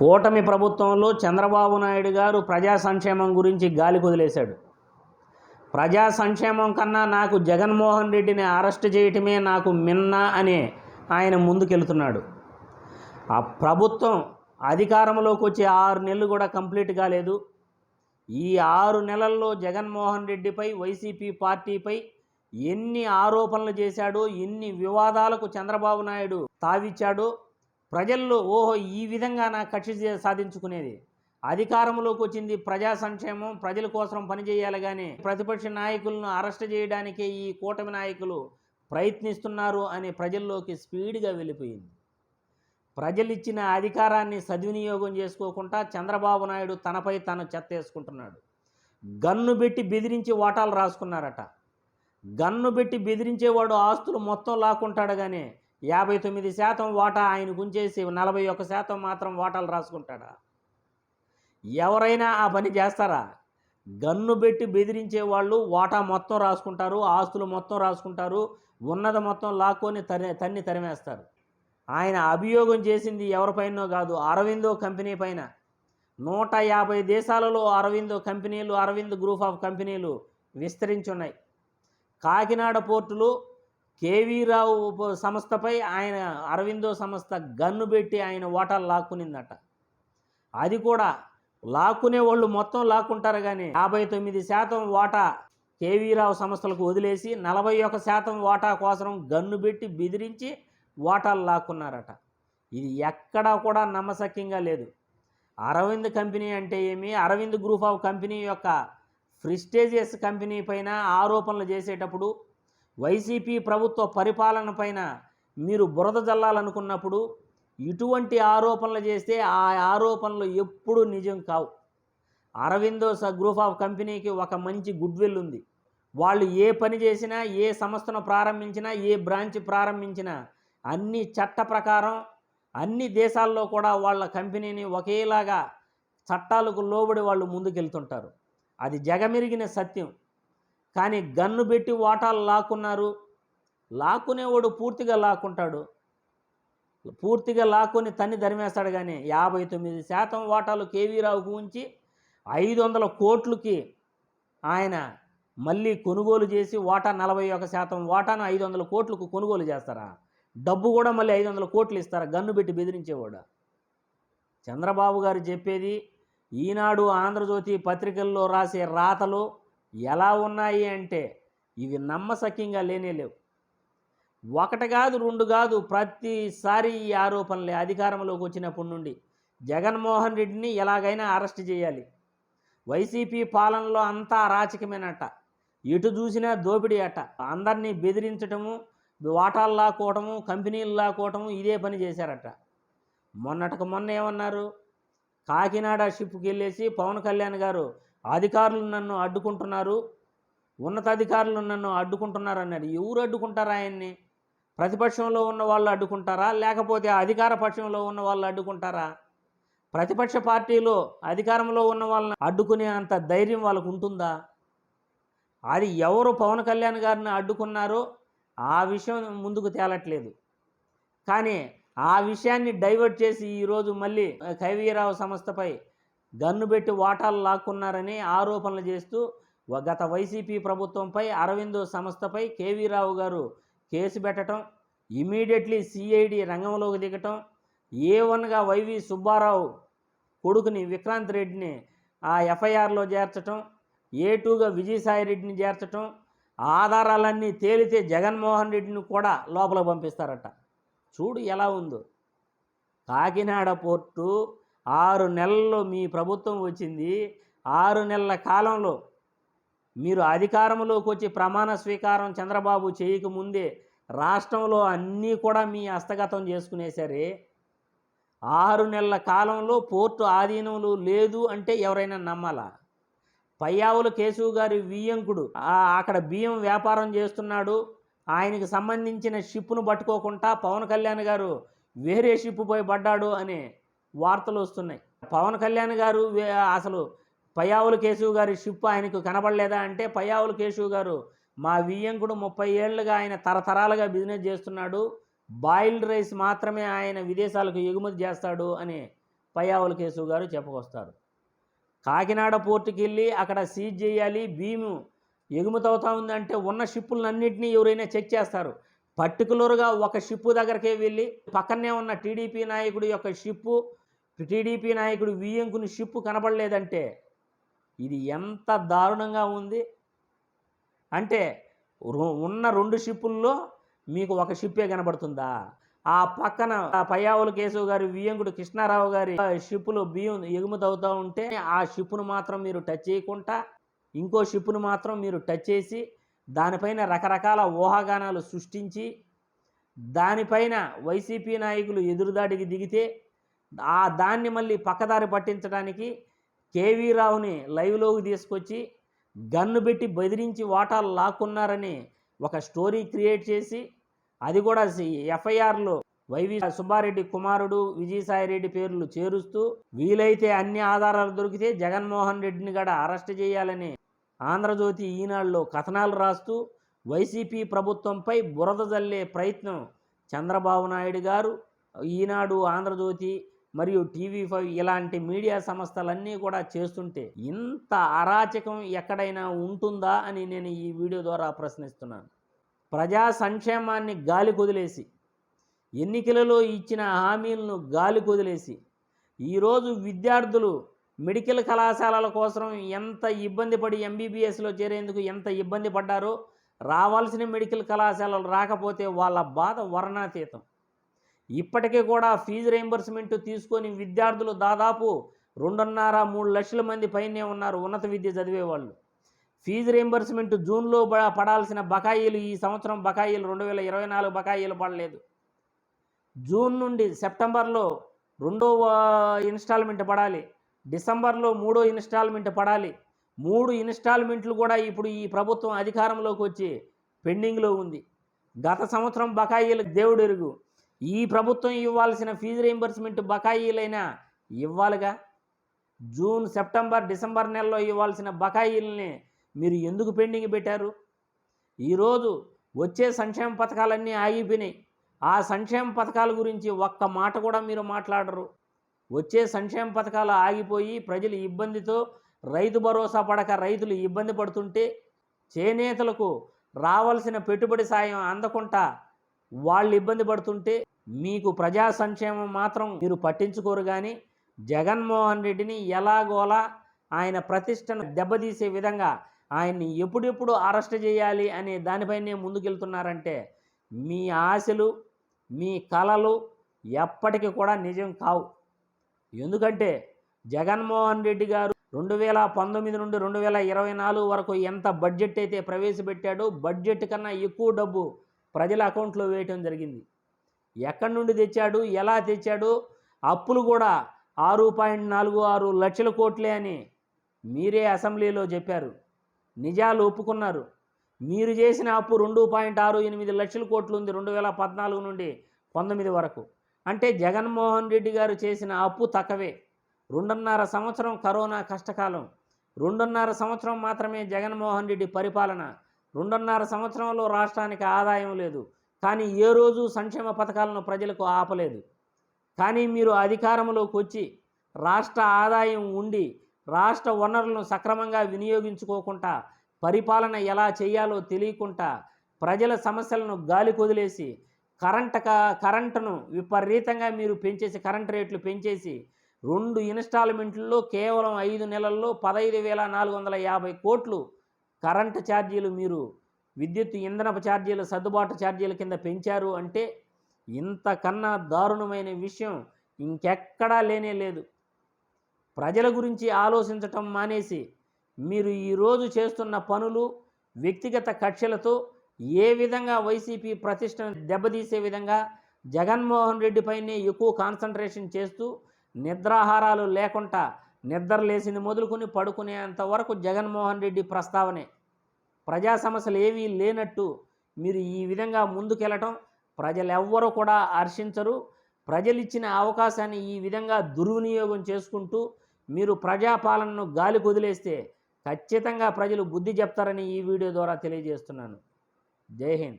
కూటమి ప్రభుత్వంలో చంద్రబాబు నాయుడు గారు ప్రజా సంక్షేమం గురించి గాలి కుదిలేశాడు. ప్రజా సంక్షేమం కన్నా నాకు జగన్మోహన్ రెడ్డిని అరెస్ట్ చేయటమే నాకు మిన్న అని ఆయన ముందుకెళ్తున్నాడు. ఆ ప్రభుత్వం అధికారంలోకి వచ్చి ఆరు నెలలు కూడా కంప్లీట్ కాలేదు. ఈ ఆరు నెలల్లో జగన్మోహన్ రెడ్డిపై వైసీపీ పార్టీపై ఎన్ని ఆరోపణలు చేశాడో ఎన్ని వివాదాలకు చంద్రబాబు నాయుడు తావిచ్చాడో ప్రజల్లో ఓహో ఈ విధంగా నా కక్ష సాధించుకునేది. అధికారంలోకి వచ్చింది ప్రజా సంక్షేమం ప్రజల కోసం పనిచేయాలి కానీ ప్రతిపక్ష నాయకులను అరెస్ట్ చేయడానికే ఈ కూటమి నాయకులు ప్రయత్నిస్తున్నారు అని ప్రజల్లోకి స్పీడ్గా వెళ్ళిపోయింది. ప్రజలు ఇచ్చిన అధికారాన్ని సద్వినియోగం చేసుకోకుండా చంద్రబాబు నాయుడు తనపై తను చెత్తేసుకుంటున్నాడు గన్ను పెట్టి బెదిరించి ఓటాలు రాసుకున్నారట. గన్ను పెట్టి బెదిరించేవాడు ఆస్తులు మొత్తం లాక్కుంటాడు కానీ యాభై తొమ్మిది శాతం వాటా ఆయన గుంచేసి నలభై ఒక్క శాతం మాత్రం ఓటాలు రాసుకుంటాడా? ఎవరైనా ఆ పని చేస్తారా? గన్ను పెట్టి బెదిరించే వాళ్ళు వాటా మొత్తం రాసుకుంటారు ఆస్తులు మొత్తం రాసుకుంటారు ఉన్నత మొత్తం లాక్కొని తరి తన్ని తరిమేస్తారు. ఆయన అభియోగం చేసింది ఎవరిపైనో కాదు అరవిందో కంపెనీ పైన. నూట యాభై దేశాలలో అరవిందో కంపెనీలు అరవింద్ గ్రూప్ ఆఫ్ కంపెనీలు విస్తరించున్నాయి కాకినాడ పోర్టులు కేవీ రావు ఉప- సంస్థపై ఆయన అరవిందో సంస్థ గన్ను పెట్టి ఆయన ఓటాలు లాక్కునిందట. అది కూడా లాక్కునే వాళ్ళు మొత్తం లాక్కుంటారు కానీ యాభై తొమ్మిది శాతం ఓటా కేవీరావు సంస్థలకు వదిలేసి నలభై ఒక శాతం ఓటా కోసం గన్ను పెట్టి బెదిరించి ఓటాలు లాక్కున్నారట. ఇది ఎక్కడా కూడా నమ్మశక్యంగా లేదు. అరవింద్ కంపెనీ అంటే ఏమి? అరవింద్ గ్రూప్ ఆఫ్ కంపెనీ యొక్క ప్రిస్టేజియస్ కంపెనీ పైన ఆరోపణలు చేసేటప్పుడు వైసీపీ ప్రభుత్వ పరిపాలన పైన మీరు బురద జల్లాలనుకున్నప్పుడు ఇటువంటి ఆరోపణలు చేస్తే ఆ ఆరోపణలు ఎప్పుడూ నిజం కావు. అరవిందో స గ్రూప్ ఆఫ్ కంపెనీకి ఒక మంచి గుడ్ విల్ ఉంది. వాళ్ళు ఏ పని చేసినా ఏ సంస్థను ప్రారంభించినా ఏ బ్రాంచ్ ప్రారంభించినా అన్ని చట్ట ప్రకారం అన్ని దేశాల్లో కూడా వాళ్ళ కంపెనీని ఒకేలాగా చట్టాలకు లోబడి వాళ్ళు ముందుకెళ్తుంటారు. అది జగమెరిగిన సత్యం. కానీ గన్ను పెట్టి ఓటాలు లాక్కున్నారు. లాక్కునేవాడు పూర్తిగా లాక్కుంటాడు. పూర్తిగా లాక్కొని తన్ని ధరిమేస్తాడు కానీ యాభై తొమ్మిది శాతం ఓటాలు కేవీ రావుకు ఉంచి ఐదు వందల కోట్లకి ఆయన మళ్ళీ కొనుగోలు చేసి ఓటా నలభై ఒక శాతం ఓటాను ఐదు వందల కోట్లకు కొనుగోలు చేస్తారా? డబ్బు కూడా మళ్ళీ ఐదు వందల కోట్లు ఇస్తారా? గన్ను పెట్టి బెదిరించేవాడు. చంద్రబాబు గారు చెప్పేది ఈనాడు ఆంధ్రజ్యోతి పత్రికల్లో రాసే రాతలు ఎలా ఉన్నాయి అంటే ఇవి నమ్మసక్యంగా లేనే లేవు. ఒకటి కాదు రెండు కాదు ప్రతిసారి ఈ ఆరోపణలే అధికారంలోకి వచ్చినప్పటి నుండి జగన్మోహన్ రెడ్డిని ఎలాగైనా అరెస్ట్ చేయాలి. వైసీపీ పాలనలో అంతా అరాచకమేనట. ఎటు చూసినా దోపిడీ అట. అందరినీ బెదిరించటము వాటాలు లాక్కోవటము కంపెనీలు లాక్కోవటము ఇదే పని చేశారట. మొన్నటికి మొన్న ఏమన్నారు? కాకినాడ షిప్కి వెళ్ళేసి పవన్ కళ్యాణ్ గారు అధికారులు నన్ను అడ్డుకుంటున్నారు ఉన్నతాధికారులు నన్ను అడ్డుకుంటున్నారు అన్నాడు. ఎవరు అడ్డుకుంటారా ఆయన్ని? ప్రతిపక్షంలో ఉన్న వాళ్ళు అడ్డుకుంటారా? లేకపోతే అధికార పక్షంలో ఉన్న వాళ్ళు అడ్డుకుంటారా? ప్రతిపక్ష పార్టీలో అధికారంలో ఉన్న వాళ్ళని అడ్డుకునే అంత ధైర్యం వాళ్ళకు ఉంటుందా? అది ఎవరు పవన్ కళ్యాణ్ గారిని అడ్డుకున్నారో ఆ విషయం ముందుకు తేలట్లేదు. కానీ ఆ విషయాన్ని డైవర్ట్ చేసి ఈరోజు మళ్ళీ కైవీరావు సంస్థపై గన్ను పెట్టి వాటాలు లాక్కున్నారని ఆరోపణలు చేస్తూ గత వైసీపీ ప్రభుత్వంపై అరవిందో సంస్థపై కేవీ రావు గారు కేసు పెట్టడం ఇమీడియట్లీ సిఐడి రంగంలోకి దిగటం ఏ వన్గా వైవి సుబ్బారావు కొడుకుని విక్రాంత్ రెడ్డిని ఆ ఎఫ్ఐఆర్లో చేర్చటం ఏ టూగా విజయసాయి రెడ్డిని చేర్చటం ఆధారాలన్నీ తేలితే జగన్మోహన్ రెడ్డిని కూడా లోపల పంపిస్తారట. చూడు ఎలా ఉందో. కాకినాడ పోర్టు ఆరు నెలల్లో మీ ప్రభుత్వం వచ్చింది. ఆరు నెలల కాలంలో మీరు అధికారంలోకి వచ్చి ప్రమాణ స్వీకారం చంద్రబాబు చేయకముందే రాష్ట్రంలో అన్నీ కూడా మీ హస్తగతం చేసుకునేసరి ఆరు నెలల కాలంలో పోర్టు ఆధీనంలో లేదు అంటే ఎవరైనా నమ్మాలా? పయ్యావుల కేశవ్ గారి వియ్యంకుడు అక్కడ బియ్యం వ్యాపారం చేస్తున్నాడు. ఆయనకి సంబంధించిన షిప్ను పట్టుకోకుండా పవన్ కళ్యాణ్ గారు వేరే షిప్ పోయి పడ్డాడు అనే వార్తలు వస్తున్నాయి. పవన్ కళ్యాణ్ గారు అసలు పయావుల కేశవ్ గారి షిప్ ఆయనకు కనబడలేదా అంటే పయావుల కేశవ్ గారు మా వియ్యంకుడు ముప్పై ఏళ్ళుగా ఆయన తరతరాలుగా బిజినెస్ చేస్తున్నాడు. బాయిల్డ్ రైస్ మాత్రమే ఆయన విదేశాలకు ఎగుమతి చేస్తాడు అని పయావుల కేశవ్ గారు చెప్పుకొస్తారు. కాకినాడ పోర్టుకి వెళ్ళి అక్కడ సీజ్ చేయాలి భీము ఎగుమతవుతా ఉందంటే ఉన్న షిప్పులన్నింటినీ ఎవరైనా చెక్ చేస్తారు. పర్టికులర్గా ఒక షిప్పు దగ్గరకే వెళ్ళి పక్కనే ఉన్న టీడీపీ నాయకుడి యొక్క షిప్పు టీడీపీ నాయకుడు వియ్యంకుని షిప్పు కనబడలేదంటే ఇది ఎంత దారుణంగా ఉంది? అంటే ఉన్న రెండు షిప్పుల్లో మీకు ఒక షిప్పే కనబడుతుందా? ఆ పక్కన పయ్యావుల కేశవ్ గారి వియ్యంకుడు కృష్ణారావు గారి షిప్పులు బియ్యం ఎగుమతి అవుతూ ఉంటే ఆ షిప్పును మాత్రం మీరు టచ్ చేయకుండా ఇంకో షిప్పును మాత్రం మీరు టచ్ చేసి దానిపైన రకరకాల ఊహాగానాలు సృష్టించి దానిపైన వైసీపీ నాయకులు ఎదురుదాడికి దిగితే ఆ దాన్ని మళ్ళీ పక్కదారి పట్టించడానికి కేవీ రావుని లైవ్లోకి తీసుకొచ్చి గన్ను పెట్టి బెదిరించి వాటాలు లాక్కున్నారని ఒక స్టోరీ క్రియేట్ చేసి అది కూడా ఎఫ్ఐఆర్లో వైవి సుబ్బారెడ్డి కుమారుడు విజయసాయిరెడ్డి పేర్లు చేరుస్తూ వీలైతే అన్ని ఆధారాలు దొరికితే జగన్మోహన్ రెడ్డిని కూడా అరెస్ట్ చేయాలని ఆంధ్రజ్యోతి ఈనాడులో కథనాలు రాస్తూ వైసీపీ ప్రభుత్వంపై బురద జల్లే ప్రయత్నం చంద్రబాబు నాయుడు గారు ఈనాడు ఆంధ్రజ్యోతి మరియు టీవీ ఫైవ్ ఇలాంటి మీడియా సంస్థలన్నీ కూడా చేస్తుంటే ఇంత అరాచకం ఎక్కడైనా ఉంటుందా అని నేను ఈ వీడియో ద్వారా ప్రశ్నిస్తున్నాను. ప్రజా సంక్షేమాన్ని గాలి కొదిలేసి ఎన్నికలలో ఇచ్చిన హామీలను గాలి కొదిలేసి ఈరోజు విద్యార్థులు మెడికల్ కళాశాలల కోసం ఎంత ఇబ్బంది పడి ఎంబీబీఎస్లో చేరేందుకు ఎంత ఇబ్బంది పడ్డారో రావాల్సిన మెడికల్ కళాశాలలు రాకపోతే వాళ్ళ బాధ వర్ణాతీతం. ఇప్పటికీ కూడా ఫీజు రీంబర్స్మెంట్ తీసుకొని విద్యార్థులు దాదాపు రెండున్నర మూడు లక్షల మంది పైనే ఉన్నారు ఉన్నత విద్య చదివేవాళ్ళు ఫీజు రీంబర్స్మెంట్ జూన్లో పడాల్సిన బకాయిలు ఈ సంవత్సరం బకాయిలు రెండు వేల ఇరవై నాలుగు బకాయిలు పడలేదు. జూన్ నుండి సెప్టెంబర్లో రెండో ఇన్స్టాల్మెంట్ పడాలి. డిసెంబర్లో మూడో ఇన్స్టాల్మెంట్ పడాలి. మూడు ఇన్స్టాల్మెంట్లు కూడా ఇప్పుడు ఈ ప్రభుత్వం అధికారంలోకి వచ్చి పెండింగ్లో ఉంది. గత సంవత్సరం బకాయిలు దేవుడెరుగు. ఈ ప్రభుత్వం ఇవ్వాల్సిన ఫీజు రీంబర్స్మెంట్ బకాయిలైనా ఇవ్వాలిగా? జూన్ సెప్టెంబర్ డిసెంబర్ నెలలో ఇవ్వాల్సిన బకాయిల్ని మీరు ఎందుకు పెండింగ్ పెట్టారు? ఈరోజు వచ్చే సంక్షేమ పథకాలన్నీ ఆగిపోయినాయి. ఆ సంక్షేమ పథకాల గురించి ఒక్క మాట కూడా మీరు మాట్లాడరు. వచ్చే సంక్షేమ పథకాలు ఆగిపోయి ప్రజలు ఇబ్బందితో రైతు భరోసా పడక రైతులు ఇబ్బంది పడుతుంటే చేనేతలకు రావాల్సిన పెట్టుబడి సాయం అందకుండా వాళ్ళు ఇబ్బంది పడుతుంటే మీకు ప్రజా సంక్షేమం మాత్రం మీరు పట్టించుకోరు కానీ జగన్మోహన్ రెడ్డిని ఎలాగోలా ఆయన ప్రతిష్టను దెబ్బతీసే విధంగా ఆయన్ని ఎప్పుడెప్పుడు అరెస్ట్ చేయాలి అనే దానిపైనే ముందుకెళ్తున్నారంటే మీ ఆశలు మీ కలలు ఎప్పటికీ కూడా నిజం కావు. ఎందుకంటే జగన్మోహన్ రెడ్డి గారు రెండు వేల పంతొమ్మిది నుండి రెండు వేల ఇరవై నాలుగు వరకు ఎంత బడ్జెట్ అయితే ప్రవేశపెట్టాడో బడ్జెట్ కన్నా ఎక్కువ డబ్బు ప్రజల అకౌంట్లో వేయటం జరిగింది. ఎక్కడి నుండి తెచ్చాడు? ఎలా తెచ్చాడు? అప్పులు కూడా ఆరు పాయింట్ నాలుగు ఆరు లక్షల కోట్లే అని మీరే అసెంబ్లీలో చెప్పారు. నిజాలు ఒప్పుకున్నారు. మీరు చేసిన అప్పు రెండు పాయింట్ ఆరు ఎనిమిది లక్షల కోట్లు ఉంది రెండు వేల పద్నాలుగు నుండి పంతొమ్మిది వరకు. అంటే జగన్మోహన్ రెడ్డి గారు చేసిన అప్పు తక్కువే. రెండున్నర సంవత్సరం కరోనా కష్టకాలం. రెండున్నర సంవత్సరం మాత్రమే జగన్మోహన్ రెడ్డి పరిపాలన. రెండున్నర సంవత్సరంలో రాష్ట్రానికి ఆదాయం లేదు. కానీ ఏ రోజు సంక్షేమ పథకాలను ప్రజలకు ఆపలేదు. కానీ మీరు అధికారంలోకి వచ్చి రాష్ట్ర ఆదాయం ఉండి రాష్ట్ర వనరులను సక్రమంగా వినియోగించుకోకుండా పరిపాలన ఎలా చేయాలో తెలియకుండా ప్రజల సమస్యలను గాలి కొదిలేసి కరెంట్ క- కరెంటును విపరీతంగా మీరు పెంచేసి కరెంట్ రేట్లు పెంచేసి రెండు ఇన్స్టాల్మెంట్లలో కేవలం ఐదు నెలల్లో పదహైదు వేల నాలుగు వందల యాభై కోట్లు కరెంటు ఛార్జీలు మీరు విద్యుత్ ఇంధనపు ఛార్జీలు సర్దుబాటు ఛార్జీల కింద పెంచారు అంటే ఇంతకన్నా దారుణమైన విషయం ఇంకెక్కడా లేనే లేదు. ప్రజల గురించి ఆలోచించటం మానేసి మీరు ఈరోజు చేస్తున్న పనులు వ్యక్తిగత కక్షలతో ఏ విధంగా వైసీపీ ప్రతిష్టను దెబ్బతీసే విధంగా జగన్మోహన్ రెడ్డిపైనే ఎక్కువ కాన్సన్ట్రేషన్ చేస్తూ నిద్రాహారాలు లేకుండా నిద్ర లేసింది మొదలుకొని పడుకునేంత వరకు జగన్మోహన్ రెడ్డి ప్రస్తావనే. ప్రజా సమస్యలు ఏవీ లేనట్టు మీరు ఈ విధంగా ముందుకెళ్ళటం ప్రజలెవ్వరూ కూడా హర్షించరు. ప్రజలు ఇచ్చిన అవకాశాన్ని ఈ విధంగా దుర్వినియోగం చేసుకుంటూ మీరు ప్రజాపాలనను గాలి కుదిలేస్తే ఖచ్చితంగా ప్రజలు బుద్ధి చెప్తారని ఈ వీడియో ద్వారా తెలియజేస్తున్నాను. జై హింద్.